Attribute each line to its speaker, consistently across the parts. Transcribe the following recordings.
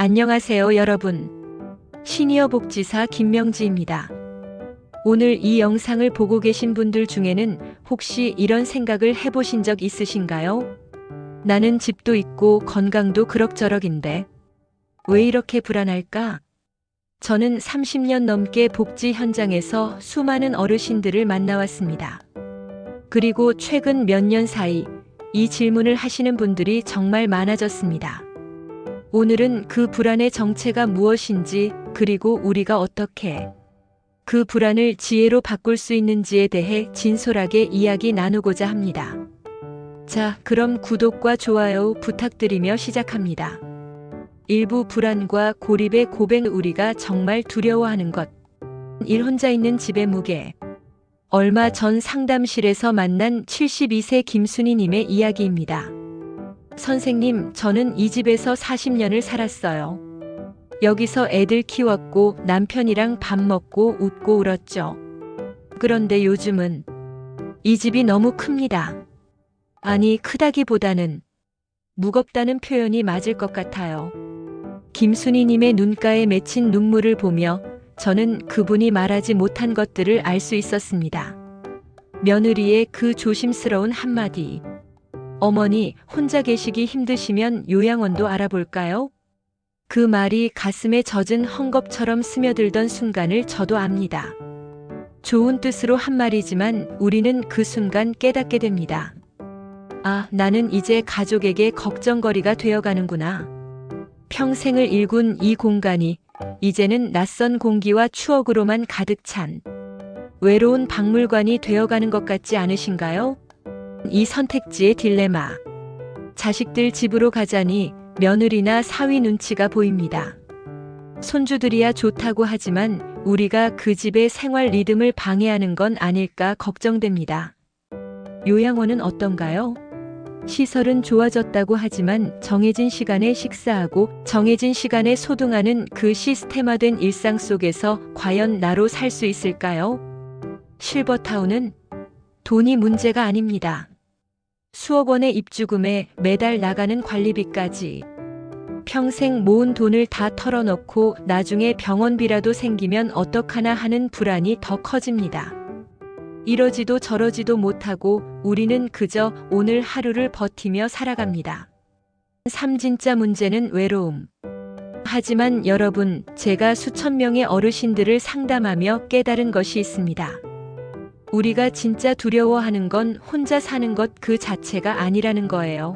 Speaker 1: 안녕하세요, 여러분. 시니어 복지사 김명지입니다. 오늘 이 영상을 보고 계신 분들 중에는 혹시 이런 생각을 해보신 적 있으신가요? 나는 집도 있고 건강도 그럭저럭인데 왜 이렇게 불안할까? 저는 30년 넘게 복지 현장에서 수많은 어르신들을 만나왔습니다. 그리고 최근 몇 년 사이 이 질문을 하시는 분들이 정말 많아졌습니다. 오늘은 그 불안의 정체가 무엇인지 그리고 우리가 어떻게 그 불안을 지혜로 바꿀 수 있는지에 대해 진솔하게 이야기 나누고자 합니다. 자, 그럼 구독과 좋아요 부탁드리며 시작합니다. 일부 불안과 고립의 고백 우리가 정말 두려워하는 것. 일 혼자 있는 집의 무게. 얼마 전 상담실에서 만난 72세 김순희님의 이야기입니다. 선생님, 저는 이 집에서 40년을 살았어요. 여기서 애들 키웠고 남편이랑 밥 먹고 웃고 울었죠. 그런데 요즘은 이 집이 너무 큽니다. 아니, 크다기보다는 무겁다는 표현이 맞을 것 같아요. 김순희님의 눈가에 맺힌 눈물을 보며 저는 그분이 말하지 못한 것들을 알 수 있었습니다. 며느리의 그 조심스러운 한마디. 어머니, 혼자 계시기 힘드시면 요양원도 알아볼까요? 그 말이 가슴에 젖은 헝겊처럼 스며들던 순간을 저도 압니다. 좋은 뜻으로 한 말이지만 우리는 그 순간 깨닫게 됩니다. 아, 나는 이제 가족에게 걱정거리가 되어가는구나. 평생을 일군 이 공간이 이제는 낯선 공기와 추억으로만 가득 찬 외로운 박물관이 되어가는 것 같지 않으신가요? 이 선택지의 딜레마. 자식들 집으로 가자니 며느리나 사위 눈치가 보입니다. 손주들이야 좋다고 하지만 우리가 그 집의 생활 리듬을 방해하는 건 아닐까 걱정됩니다. 요양원은 어떤가요? 시설은 좋아졌다고 하지만 정해진 시간에 식사하고 정해진 시간에 소등하는 그 시스템화된 일상 속에서 과연 나로 살 수 있을까요? 실버타운은 돈이 문제가 아닙니다. 수억 원의 입주금에 매달 나가는 관리비까지 평생 모은 돈을 다 털어놓고 나중에 병원비라도 생기면 어떡하나 하는 불안이 더 커집니다. 이러지도 저러지도 못하고 우리는 그저 오늘 하루를 버티며 살아갑니다. 삼진짜 문제는 외로움. 하지만 여러분, 제가 수천 명의 어르신들을 상담하며 깨달은 것이 있습니다. 우리가 진짜 두려워하는 건 혼자 사는 것 그 자체가 아니라는 거예요.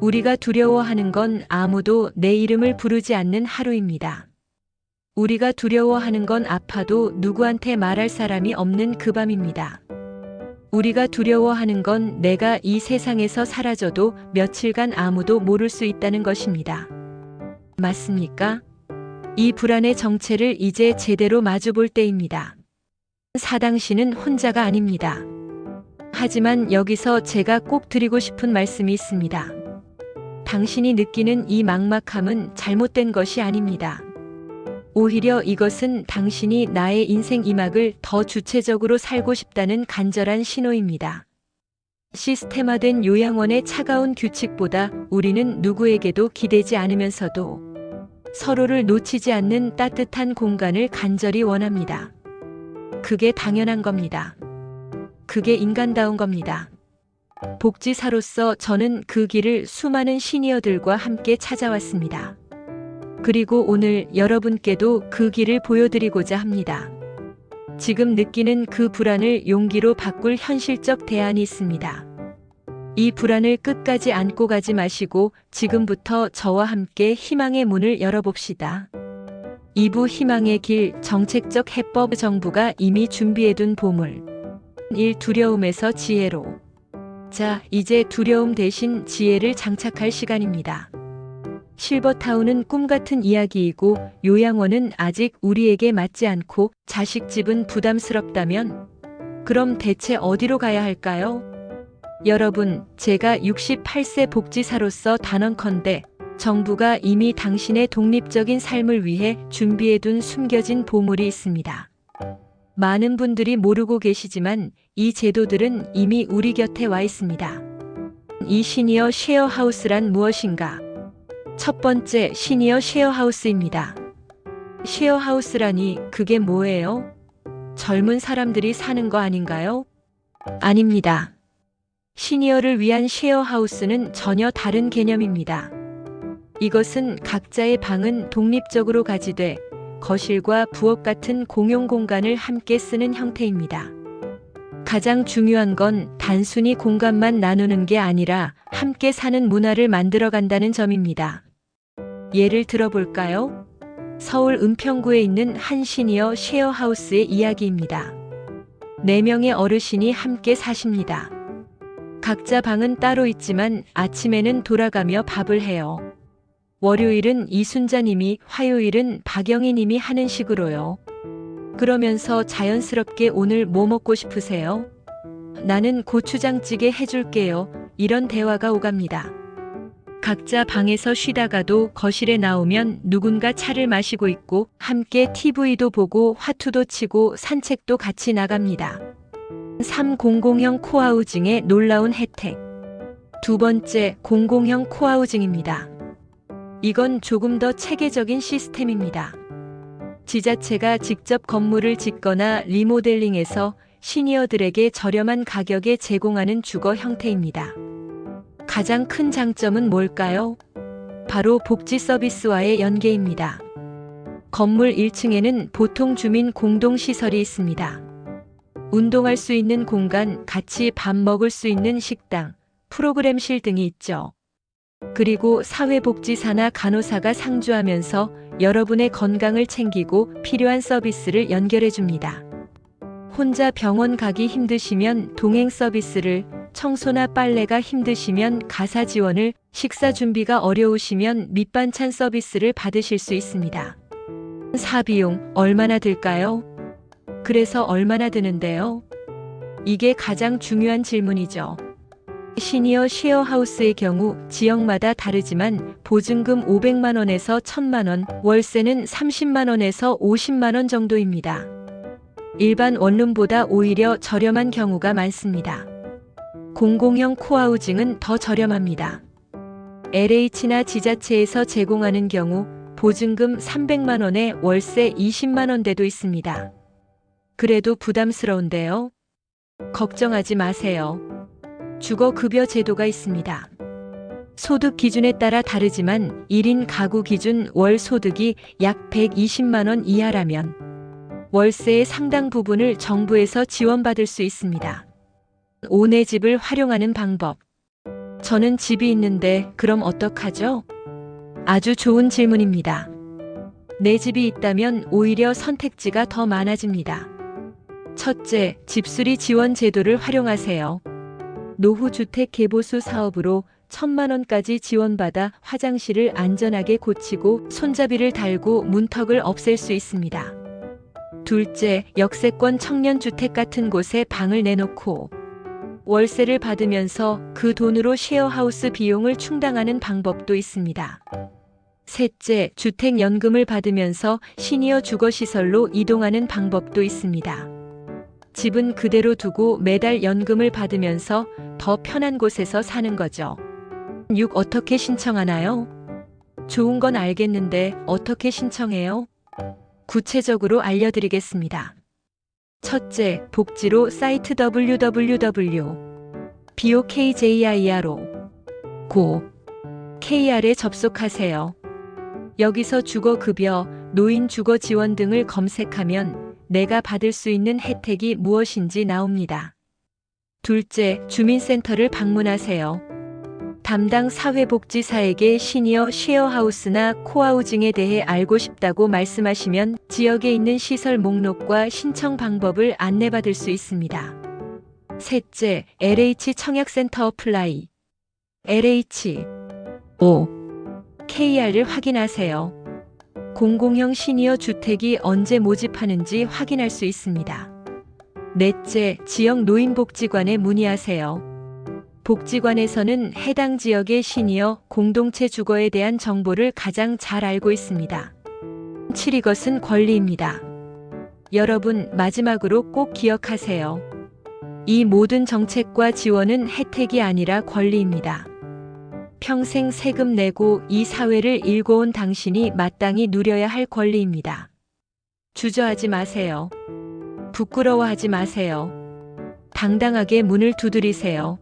Speaker 1: 우리가 두려워하는 건 아무도 내 이름을 부르지 않는 하루입니다. 우리가 두려워하는 건 아파도 누구한테 말할 사람이 없는 그 밤입니다. 우리가 두려워하는 건 내가 이 세상에서 사라져도 며칠간 아무도 모를 수 있다는 것입니다. 맞습니까? 이 불안의 정체를 이제 제대로 마주볼 때입니다. 사당 씨는 혼자가 아닙니다. 하지만 여기서 제가 꼭 드리고 싶은 말씀이 있습니다. 당신이 느끼는 이 막막함은 잘못된 것이 아닙니다. 오히려 이것은 당신이 나의 인생 이막을 더 주체적으로 살고 싶다는 간절한 신호입니다. 시스템화된 요양원의 차가운 규칙보다 우리는 누구에게도 기대지 않으면서도 서로를 놓치지 않는 따뜻한 공간을 간절히 원합니다. 그게 당연한 겁니다. 그게 인간다운 겁니다. 복지사로서 저는 그 길을 수많은 시니어들과 함께 찾아왔습니다. 그리고 오늘 여러분께도 그 길을 보여드리고자 합니다. 지금 느끼는 그 불안을 용기로 바꿀 현실적 대안이 있습니다. 이 불안을 끝까지 안고 가지 마시고 지금부터 저와 함께 희망의 문을 열어봅시다. 2부 희망의 길 정책적 해법 정부가 이미 준비해둔 보물. 1. 두려움에서 지혜로. 자, 이제 두려움 대신 지혜를 장착할 시간입니다. 실버타운은 꿈 같은 이야기이고 요양원은 아직 우리에게 맞지 않고 자식집은 부담스럽다면 그럼 대체 어디로 가야 할까요? 여러분, 제가 68세 복지사로서 단언컨대 정부가 이미 당신의 독립적인 삶을 위해 준비해둔 숨겨진 보물이 있습니다. 많은 분들이 모르고 계시지만 이 제도들은 이미 우리 곁에 와 있습니다. 이 시니어 쉐어하우스란 무엇인가? 첫 번째 시니어 쉐어하우스입니다. 쉐어하우스라니 그게 뭐예요? 젊은 사람들이 사는 거 아닌가요? 아닙니다. 시니어를 위한 쉐어하우스는 전혀 다른 개념입니다. 이것은 각자의 방은 독립적으로 가지되 거실과 부엌 같은 공용 공간을 함께 쓰는 형태입니다. 가장 중요한 건 단순히 공간만 나누는 게 아니라 함께 사는 문화를 만들어 간다는 점입니다. 예를 들어볼까요? 서울 은평구에 있는 한 시니어 쉐어하우스의 이야기입니다. 네명의 어르신이 함께 사십니다. 각자 방은 따로 있지만 아침에는 돌아가며 밥을 해요. 월요일은 이순자님이, 화요일은 박영희님이 하는 식으로요. 그러면서 자연스럽게 오늘 뭐 먹고 싶으세요? 나는 고추장찌개 해줄게요. 이런 대화가 오갑니다. 각자 방에서 쉬다가도 거실에 나오면 누군가 차를 마시고 있고 함께 TV도 보고 화투도 치고 산책도 같이 나갑니다. 300형 코하우징의 놀라운 혜택. 두 번째, 공공형 코하우징입니다. 이건 조금 더 체계적인 시스템입니다. 지자체가 직접 건물을 짓거나 리모델링해서 시니어들에게 저렴한 가격에 제공하는 주거 형태입니다. 가장 큰 장점은 뭘까요? 바로 복지 서비스와의 연계입니다. 건물 1층에는 보통 주민 공동시설이 있습니다. 운동할 수 있는 공간, 같이 밥 먹을 수 있는 식당, 프로그램실 등이 있죠. 그리고 사회복지사나 간호사가 상주하면서 여러분의 건강을 챙기고 필요한 서비스를 연결해 줍니다. 혼자 병원 가기 힘드시면 동행 서비스를, 청소나 빨래가 힘드시면 가사 지원을, 식사 준비가 어려우시면 밑반찬 서비스를 받으실 수 있습니다. 사비용 얼마나 들까요? 그래서 얼마나 드는데요? 이게 가장 중요한 질문이죠. 시니어 쉐어하우스의 경우 지역마다 다르지만 보증금 500만 원에서 1000만 원, 월세는 30만 원에서 50만 원 정도입니다. 일반 원룸보다 오히려 저렴한 경우가 많습니다. 공공형 코하우징은 더 저렴합니다. LH나 지자체에서 제공하는 경우 보증금 300만 원에 월세 20만 원대도 있습니다. 그래도 부담스러운데요. 걱정하지 마세요. 주거급여 제도가 있습니다. 소득 기준에 따라 다르지만 1인 가구 기준 월 소득이 약 120만원 이하라면 월세의 상당 부분을 정부에서 지원받을 수 있습니다. 오내 집을 활용하는 방법. 저는 집이 있는데 그럼 어떡하죠? 아주 좋은 질문입니다. 내 집이 있다면 오히려 선택지가 더 많아집니다. 첫째, 집수리 지원 제도를 활용하세요. 노후 주택 개보수 사업으로 천만 원까지 지원받아 화장실을 안전하게 고치고 손잡이를 달고 문턱을 없앨 수 있습니다. 둘째, 역세권 청년 주택 같은 곳에 방을 내놓고 월세를 받으면서 그 돈으로 쉐어하우스 비용을 충당하는 방법도 있습니다. 셋째, 주택연금을 받으면서 시니어 주거시설로 이동하는 방법도 있습니다. 집은 그대로 두고 매달 연금을 받으면서 더 편한 곳에서 사는 거죠. 6. 어떻게 신청하나요? 좋은 건 알겠는데 어떻게 신청해요? 구체적으로 알려드리겠습니다. 첫째, 복지로 사이트 www. bokjir로 고 KR에 접속하세요. 여기서 주거급여, 노인 주거 지원 등을 검색하면 내가 받을 수 있는 혜택이 무엇인지 나옵니다. 둘째, 주민센터를 방문하세요. 담당 사회복지사에게 시니어 쉐어하우스나 코하우징에 대해 알고 싶다고 말씀하시면 지역에 있는 시설 목록과 신청 방법을 안내받을 수 있습니다. 셋째, LH 청약센터 어플라이. LH 5 KR을 확인하세요. 공공형 시니어 주택이 언제 모집하는지 확인할 수 있습니다. 넷째, 지역 노인복지관에 문의하세요. 복지관에서는 해당 지역의 시니어 공동체 주거에 대한 정보를 가장 잘 알고 있습니다. 7. 이것은 권리입니다. 여러분, 마지막으로 꼭 기억하세요. 이 모든 정책과 지원은 혜택이 아니라 권리입니다. 평생 세금 내고 이 사회를 일궈온 당신이 마땅히 누려야 할 권리입니다. 주저하지 마세요. 부끄러워하지 마세요. 당당하게 문을 두드리세요.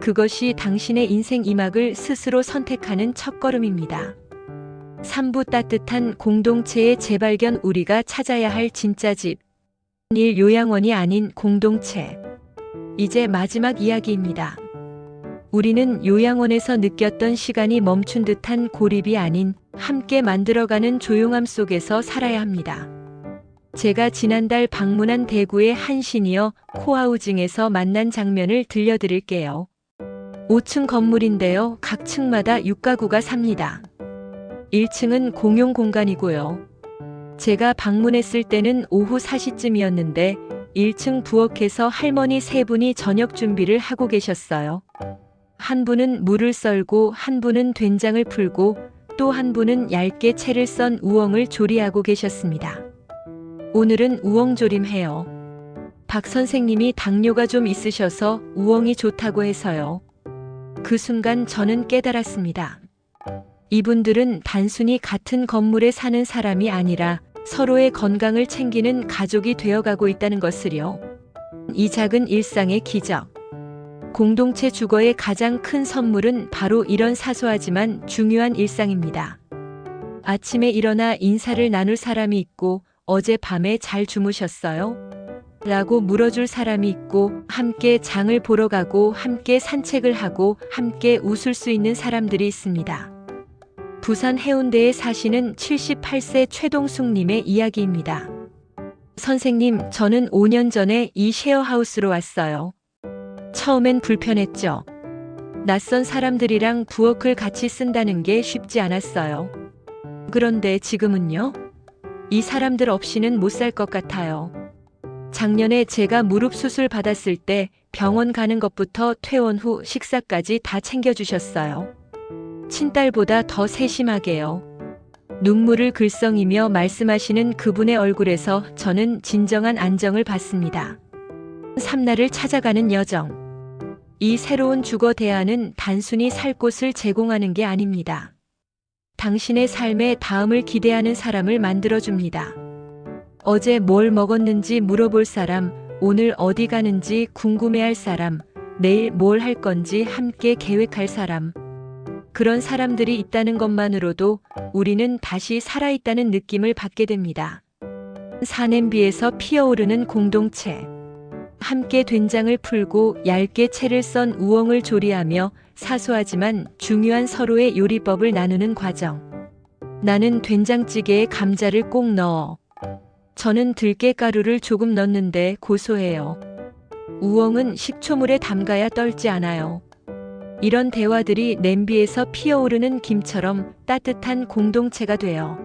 Speaker 1: 그것이 당신의 인생 이막을 스스로 선택하는 첫걸음입니다. 3부 따뜻한 공동체의 재발견 우리가 찾아야 할 진짜 집. 일 요양원이 아닌 공동체. 이제 마지막 이야기입니다. 우리는 요양원에서 느꼈던 시간이 멈춘 듯한 고립이 아닌 함께 만들어가는 조용함 속에서 살아야 합니다. 제가 지난달 방문한 대구의 한 시니어 코하우징에서 만난 장면을 들려드릴게요. 5층 건물인데요. 각 층마다 6가구가 삽니다. 1층은 공용 공간이고요. 제가 방문했을 때는 오후 4시쯤이었는데 1층 부엌에서 할머니 세 분이 저녁 준비를 하고 계셨어요. 한 분은 물을 썰고 한 분은 된장을 풀고 또 한 분은 얇게 채를 썬 우엉을 조리하고 계셨습니다. 오늘은 우엉 조림해요. 박 선생님이 당뇨가 좀 있으셔서 우엉이 좋다고 해서요. 그 순간 저는 깨달았습니다. 이분들은 단순히 같은 건물에 사는 사람이 아니라 서로의 건강을 챙기는 가족이 되어가고 있다는 것을요. 이 작은 일상의 기적. 공동체 주거의 가장 큰 선물은 바로 이런 사소하지만 중요한 일상입니다. 아침에 일어나 인사를 나눌 사람이 있고 어젯밤에 잘 주무셨어요? 라고 물어줄 사람이 있고 함께 장을 보러 가고 함께 산책을 하고 함께 웃을 수 있는 사람들이 있습니다. 부산 해운대에 사시는 78세 최동숙님의 이야기입니다. 선생님, 저는 5년 전에 이 쉐어하우스로 왔어요. 처음엔 불편했죠. 낯선 사람들이랑 부엌을 같이 쓴다는 게 쉽지 않았어요. 그런데 지금은요? 이 사람들 없이는 못 살 것 같아요. 작년에 제가 무릎 수술 받았을 때 병원 가는 것부터 퇴원 후 식사까지 다 챙겨주셨어요. 친딸보다 더 세심하게요. 눈물을 글썽이며 말씀하시는 그분의 얼굴에서 저는 진정한 안정을 받습니다. 삼날을 찾아가는 여정. 이 새로운 주거 대안은 단순히 살 곳을 제공하는 게 아닙니다. 당신의 삶의 다음을 기대하는 사람을 만들어줍니다. 어제 뭘 먹었는지 물어볼 사람, 오늘 어디 가는지 궁금해할 사람, 내일 뭘 할 건지 함께 계획할 사람. 그런 사람들이 있다는 것만으로도 우리는 다시 살아있다는 느낌을 받게 됩니다. 사냄비에서 피어오르는 공동체. 함께 된장을 풀고 얇게 채를 썬 우엉을 조리하며 사소하지만 중요한 서로의 요리법을 나누는 과정. 나는 된장찌개에 감자를 꼭 넣어. 저는 들깨가루를 조금 넣는데 고소해요. 우엉은 식초물에 담가야 떨지 않아요. 이런 대화들이 냄비에서 피어오르는 김처럼 따뜻한 공동체가 되어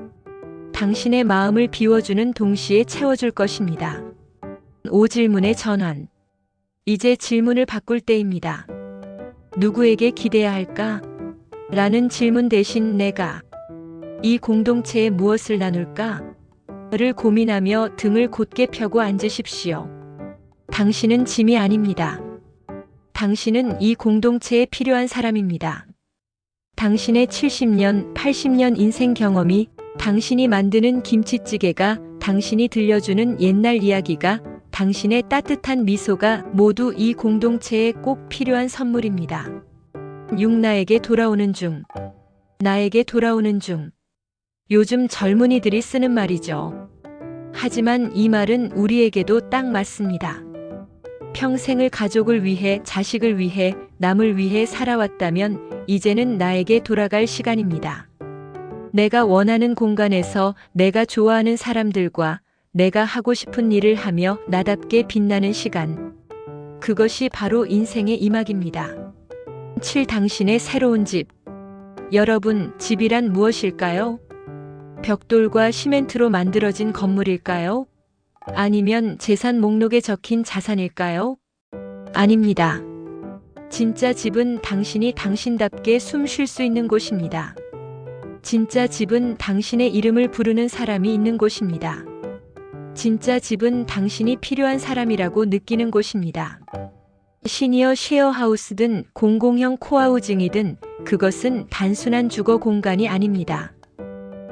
Speaker 1: 당신의 마음을 비워주는 동시에 채워줄 것입니다. 오 질문의 전환. 이제 질문을 바꿀 때입니다. 누구에게 기대야 할까? 라는 질문 대신 내가 이 공동체에 무엇을 나눌까? 를 고민하며 등을 곧게 펴고 앉으십시오. 당신은 짐이 아닙니다. 당신은 이 공동체에 필요한 사람입니다. 당신의 70년, 80년 인생 경험이 당신이 만드는 김치찌개가 당신이 들려주는 옛날 이야기가 당신의 따뜻한 미소가 모두 이 공동체에 꼭 필요한 선물입니다. 육나에게 돌아오는 중. 나에게 돌아오는 중. 요즘 젊은이들이 쓰는 말이죠. 하지만 이 말은 우리에게도 딱 맞습니다. 평생을 가족을 위해, 자식을 위해, 남을 위해 살아왔다면 이제는 나에게 돌아갈 시간입니다. 내가 원하는 공간에서 내가 좋아하는 사람들과 내가 하고 싶은 일을 하며 나답게 빛나는 시간. 그것이 바로 인생의 이막입니다. 7. 당신의 새로운 집. 여러분, 집이란 무엇일까요? 벽돌과 시멘트로 만들어진 건물일까요? 아니면 재산 목록에 적힌 자산일까요? 아닙니다. 진짜 집은 당신이 당신답게 숨 쉴 수 있는 곳입니다. 진짜 집은 당신의 이름을 부르는 사람이 있는 곳입니다. 진짜 집은 당신이 필요한 사람이라고 느끼는 곳입니다. 시니어 쉐어하우스든 공공형 코하우징이든 그것은 단순한 주거 공간이 아닙니다.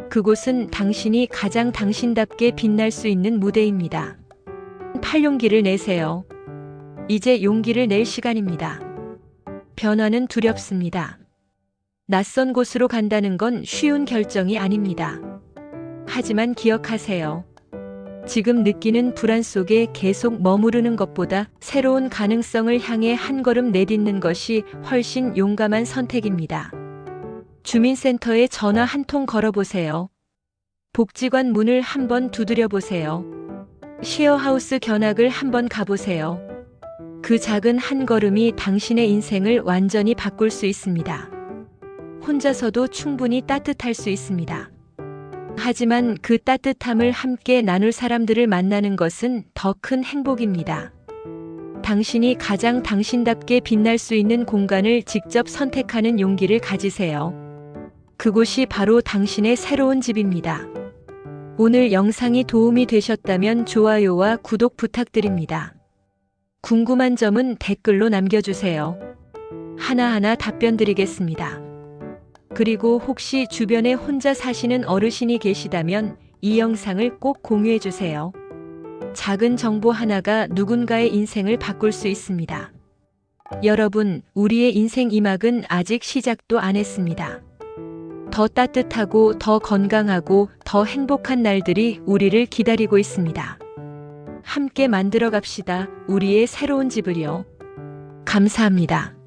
Speaker 1: 그곳은 당신이 가장 당신답게 빛날 수 있는 무대입니다. 팔 용기를 내세요. 이제 용기를 낼 시간입니다. 변화는 두렵습니다. 낯선 곳으로 간다는 건 쉬운 결정이 아닙니다. 하지만 기억하세요. 지금 느끼는 불안 속에 계속 머무르는 것보다 새로운 가능성을 향해 한 걸음 내딛는 것이 훨씬 용감한 선택입니다. 주민센터에 전화 한 통 걸어보세요. 복지관 문을 한번 두드려 보세요. 쉐어하우스 견학을 한번 가보세요. 그 작은 한 걸음이 당신의 인생을 완전히 바꿀 수 있습니다. 혼자서도 충분히 따뜻할 수 있습니다. 하지만 그 따뜻함을 함께 나눌 사람들을 만나는 것은 더 큰 행복입니다. 당신이 가장 당신답게 빛날 수 있는 공간을 직접 선택하는 용기를 가지세요. 그곳이 바로 당신의 새로운 집입니다. 오늘 영상이 도움이 되셨다면 좋아요와 구독 부탁드립니다. 궁금한 점은 댓글로 남겨주세요. 하나하나 답변 드리겠습니다. 그리고 혹시 주변에 혼자 사시는 어르신이 계시다면 이 영상을 꼭 공유해 주세요. 작은 정보 하나가 누군가의 인생을 바꿀 수 있습니다. 여러분, 우리의 인생 이막은 아직 시작도 안 했습니다. 더 따뜻하고 더 건강하고 더 행복한 날들이 우리를 기다리고 있습니다. 함께 만들어 갑시다. 우리의 새로운 집을요. 감사합니다.